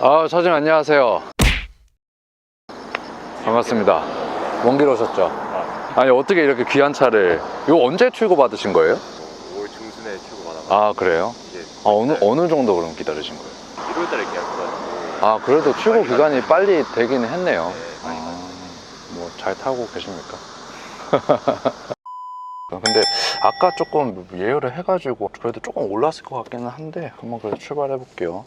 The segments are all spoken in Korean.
아, 사장님 안녕하세요. 반갑습니다. 먼 길 오셨죠? 아니, 어떻게 이렇게 귀한 차를, 이거 언제 출고 받으신 거예요? 올 중순에 출고 받아가 아, 그래요? 이제 아, 어느, 어느 정도 그럼 기다리신 거예요? 1월 달에 계약해가지고 아, 그래도 출고 기간이 빨리 되긴 했네요. 네, 많이 아, 뭐, 잘 타고 계십니까? 근데 아까 조금 예열을 해가지고 그래도 조금 올랐을 것 같기는 한데 한번 그래도 출발해 볼게요.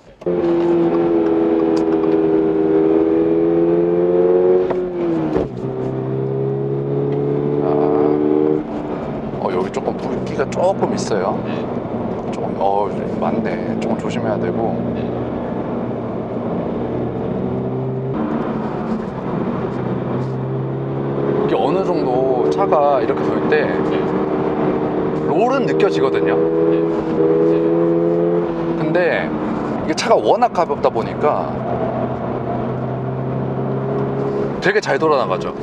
어, 여기 조금 붉기가 조금 있어요. 네. 조금 어 많네. 조금 조심해야 되고. 이게 어느 정도 차가 이렇게 돌때 롤은 느껴지거든요. 근데 이게 차가 워낙 가볍다 보니까 되게 잘 돌아나가죠.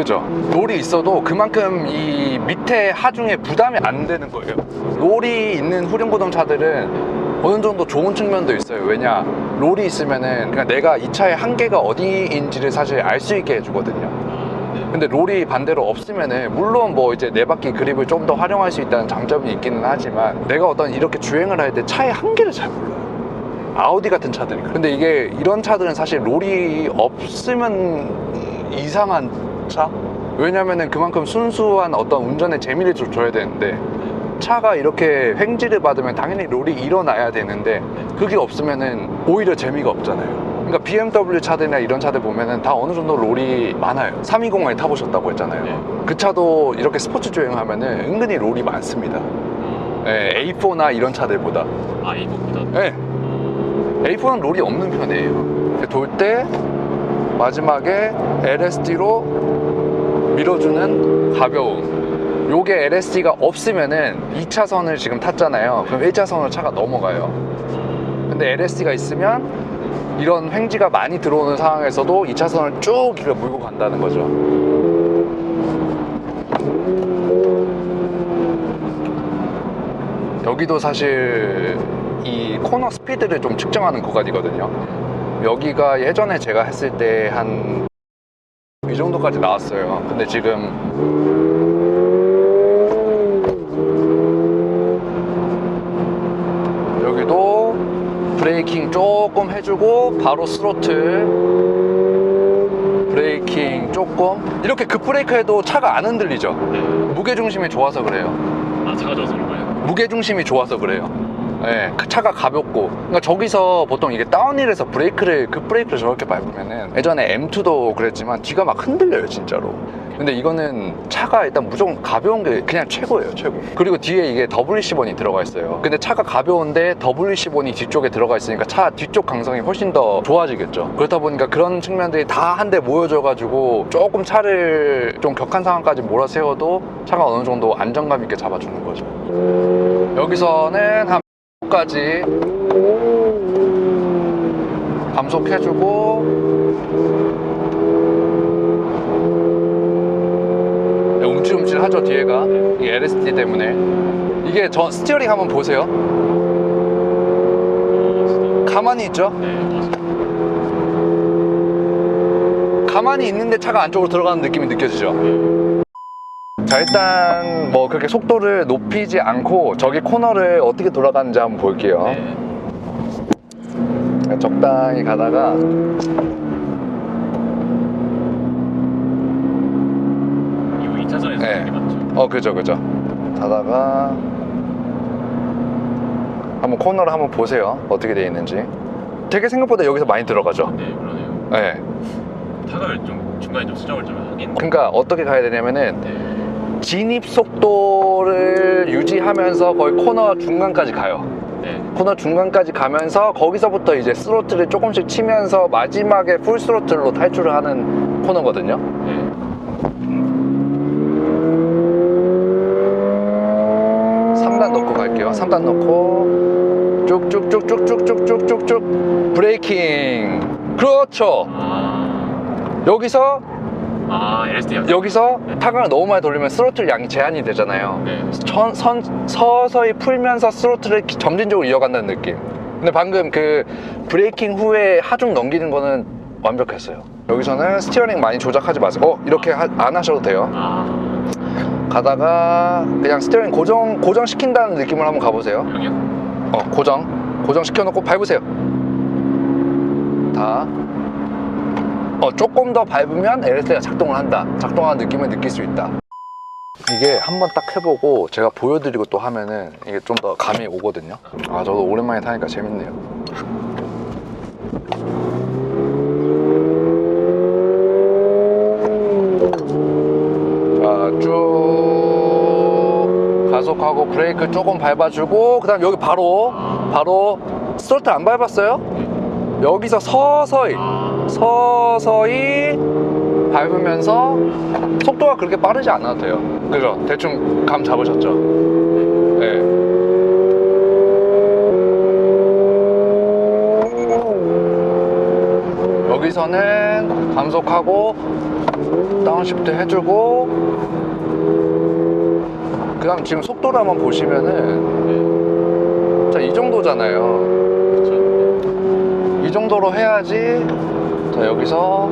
그죠? 롤이 있어도 그만큼 이 밑에 하중에 부담이 안 되는 거예요. 롤이 있는 후륜구동 차들은 어느 정도 좋은 측면도 있어요. 왜냐? 롤이 있으면은 그냥 내가 이 차의 한계가 어디인지를 사실 알 수 있게 해주거든요. 근데 롤이 반대로 없으면은 물론 뭐 이제 네 바퀴 그립을 좀 더 활용할 수 있다는 장점이 있기는 하지만 내가 어떤 이렇게 주행을 할 때 차의 한계를 잘 몰라요. 아우디 같은 차들이. 근데 이게 이런 차들은 사실 롤이 없으면 이상한 차? 왜냐면은 그만큼 순수한 어떤 운전의 재미를 좀 줘야 되는데 차가 이렇게 횡지를 받으면 당연히 롤이 일어나야 되는데 그게 없으면은 오히려 재미가 없잖아요. 그러니까 BMW 차들이나 이런 차들 보면은 다 어느 정도 롤이 많아요. 320 많이 타보셨다고 했잖아요. 네. 그 차도 이렇게 스포츠 주행하면은 은근히 롤이 많습니다. 음. 예, A4나 이런 차들보다. 아, 이거보다 예, A4는 롤이 없는 편이에요. 돌 때 마지막에 LSD로 밀어주는 가벼움. 요게 LSD가 없으면은 2차선을 지금 탔잖아요. 그럼 1차선으로 차가 넘어가요. 근데 LSD가 있으면 이런 횡지가 많이 들어오는 상황에서도 2차선을 쭉 이렇게 몰고 간다는 거죠. 여기도 사실 이 코너 스피드를 좀 측정하는 구간이거든요. 여기가 예전에 제가 했을 때한이 정도까지 나왔어요. 근데 지금 여기도 브레이킹 조금 해주고 바로 스로틀 브레이킹 조금 이렇게 급브레이크 해도 차가 안 흔들리죠. 네. 무게중심이 좋아서 그래요. 아, 차가 져서 그런 거예요? 무게중심이 좋아서 그래요. 예, 그 차가 가볍고. 그러니까 저기서 보통 이게 다운힐에서 브레이크를, 급 브레이크를 저렇게 밟으면은 예전에 M2도 그랬지만 뒤가 막 흔들려요, 진짜로. 근데 이거는 차가 일단 무조건 가벼운 게 그냥 최고예요, 최고. 그리고 뒤에 이게 WC1이 들어가 있어요. 근데 차가 가벼운데 WC1이 뒤쪽에 들어가 있으니까 차 뒤쪽 강성이 훨씬 더 좋아지겠죠. 그렇다 보니까 그런 측면들이 다 한데 모여져 가지고 조금 차를 좀 격한 상황까지 몰아세워도 차가 어느 정도 안정감 있게 잡아주는 거죠. 여기서는 한 까지 감속해주고 네, 움찔움찔하죠 뒤에가. 이 LSD 때문에. 이게 저 스티어링 한번 보세요. 가만히 있죠? 네. 가만히 있는데 차가 안쪽으로 들어가는 느낌이 느껴지죠 자 일단 뭐 그렇게 속도를 높이지 않고 저기 코너를 어떻게 돌아가는지 한번 볼게요 네. 적당히 가다가 이거 2차선에서 네. 맞죠? 어 그죠 그죠 가다가 한번 코너를 한번 보세요 어떻게 돼 있는지 되게 생각보다 여기서 많이 들어가죠 네, 그러네요. 네. 타각을 좀 중간에 좀 수정을 좀 하긴. 그러니까 어떻게 가야 되냐면은 네. 진입 속도를 유지하면서 거의 코너 중간까지 가요 네. 코너 중간까지 가면서 거기서부터 이제 스로틀을 조금씩 치면서 마지막에 풀 스로틀로 탈출을 하는 코너거든요 네. 3단 넣고 갈게요. 3단 넣고 쭉쭉쭉쭉쭉쭉쭉쭉쭉 브레이킹. 그렇죠. 아, 여기서 아, LSD 양. 여기서 타강을 너무 많이 돌리면 스로틀 양이 제한이 되잖아요. 네. 천, 선, 서서히 풀면서 스로틀을 기- 점진적으로 이어간다는 느낌. 근데 방금 그 브레이킹 후에 하중 넘기는 거는 완벽했어요. 여기서는 스티어링 많이 조작하지 마세요. 어, 이렇게 하- 안 하셔도 돼요. 아 가다가 그냥 스티어링 고정 고정 시킨다는 느낌으로 한번 가보세요. 여기요? 어, 고정. 고정 시켜놓고 밟으세요. 다. 어, 조금 더 밟으면 LSD가 작동을 한다. 작동하는 느낌을 느낄 수 있다. 이게 한번 딱 해보고 제가 보여드리고 또 하면은 이게 좀 더 감이 오거든요. 아, 저도 오랜만에 타니까 재밌네요. 자, 쭉 가속하고 브레이크 조금 밟아주고 그 다음 여기 바로 바로 스로틀 안 밟았어요? 여기서 서서히 아 서서히 밟으면서 속도가 그렇게 빠르지 않아도 돼요. 그죠? 대충 감 잡으셨죠? 네. 여기서는 감속하고 다운시프트 해주고 그 다음 지금 속도를 한번 보시면은 자 이 정도잖아요. 이 정도로 해야지 자 여기서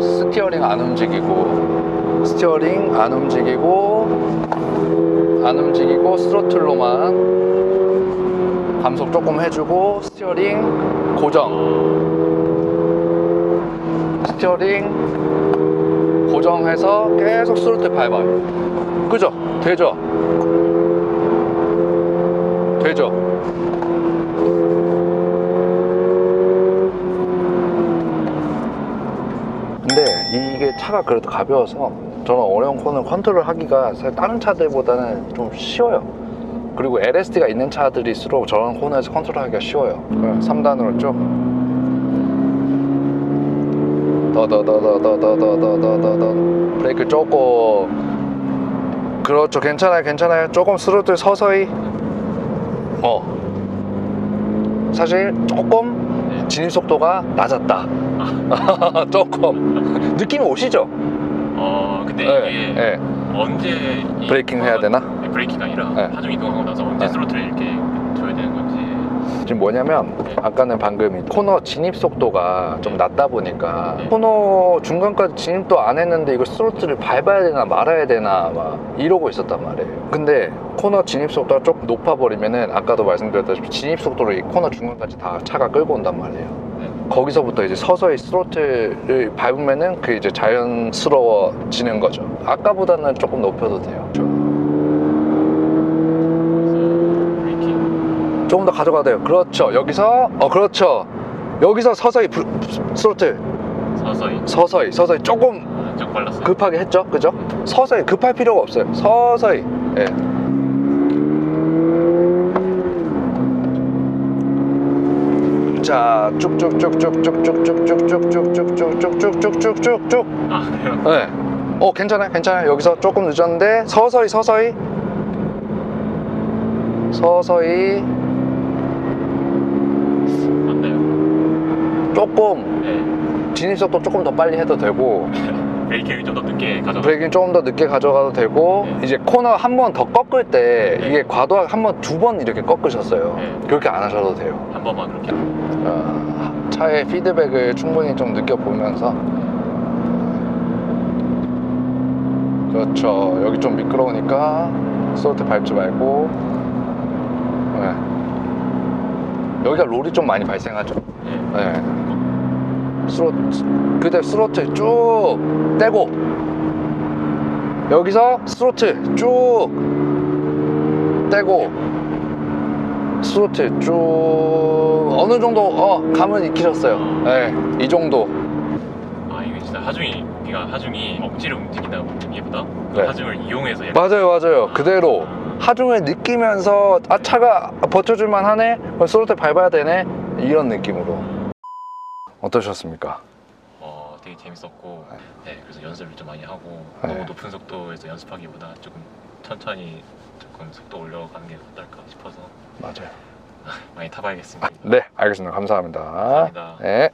스티어링 안 움직이고 스티어링 안 움직이고 안 움직이고 스로틀로만 감속 조금 해주고 스티어링 고정 스티어링 고정해서 계속 스로틀 밟아요 그죠? 되죠? 되죠? 근데 이게 차가 그래도 가벼워서 저는 어려운 코너 컨트롤 하기가 사실 다른 차들보다는 좀 쉬워요. 그리고 LSD가 있는 차들일수록 저런 코너에서 컨트롤 하기가 쉬워요. 3단으로 쭉. 더더더더더더더더더더 브레이크 조금 그렇죠 괜찮아요 괜찮아요 조금 스로틀 서서히 어 사실 조금 네. 진입 속도가 낮았다 조금 느낌이 오시죠? 어 근데 네, 이게 네. 언제 이 브레이킹 해야 되나? 네, 브레이킹 아니라 네. 하중 이동하고 나서 언제 네. 스로틀을 이렇게 줘야 되는 건지 지금 뭐냐면 아까는 방금 이 코너 진입 속도가 좀 낮다 보니까 네. 코너 중간까지 진입도 안 했는데 이걸 스로틀을 밟아야 되나 말아야 되나 막 이러고 있었단 말이에요 근데 코너 진입 속도가 조금 높아 버리면은 아까도 말씀드렸다시피 진입 속도로 이 코너 중간까지 다 차가 끌고 온단 말이에요 네. 거기서부터 이제 서서히 스로틀을 밟으면은 그 이제 자연스러워지는 거죠 아까보다는 조금 높여도 돼요 조금 더 가져가도 돼요. 그렇죠. 여기서 어 그렇죠. 여기서 서서히 브, 스로틀 서서히 서서히 서서히 조금 아. 급하게 했죠. 그죠? 서서히 급할 필요가 없어요. 서서히. 예. 자, 쭉쭉쭉쭉쭉쭉쭉쭉쭉쭉쭉쭉쭉쭉쭉쭉쭉쭉쭉. 아 그래요? 네. 어, 괜찮아요. 괜찮아요. 여기서 조금 늦었는데 서서히 서서히 서서히 맞나요? 조금 네. 진입 속도 조금 더 빨리 해도 되고 브레이킹을 좀더 늦게 가져가. 브레이킹 조금 더 늦게 가져가도 되고 네. 이제 코너 한 번 더 꺾을 때 네. 이게 과도하게 한 번 두 번 이렇게 꺾으셨어요 네. 그렇게 안 하셔도 돼요 한 번만 그렇게. 어, 차의 피드백을 충분히 좀 느껴보면서 그렇죠 여기 좀 미끄러우니까 스로틀 밟지 말고 네. 여기가 롤이 좀 많이 발생하죠 네. 네. 스로 그대 스로틀 쭉 떼고 여기서 스로틀 쭉 떼고 스로틀 쭉 어느 정도 어 감은 익히셨어요. 네, 이 정도. 아 이게 진짜 하중이 그러니까 하중이 억지로 움직이다기보다 그 네. 하중을 이용해서 약간 맞아요, 맞아요. 그대로 하중을 느끼면서 아 차가 버텨줄만 하네. 스로틀 밟아야 되네. 이런 느낌으로. 어떠셨습니까? 어 되게 재밌었고 네 그래서 연습을 좀 많이 하고 네. 너무 높은 속도에서 연습하기보다 조금 천천히 조금 속도 올려가는 게 어떨까 싶어서 맞아요. 많이 타봐야겠습니다. 네, 알겠습니다. 감사합니다. 감사합니다. 네.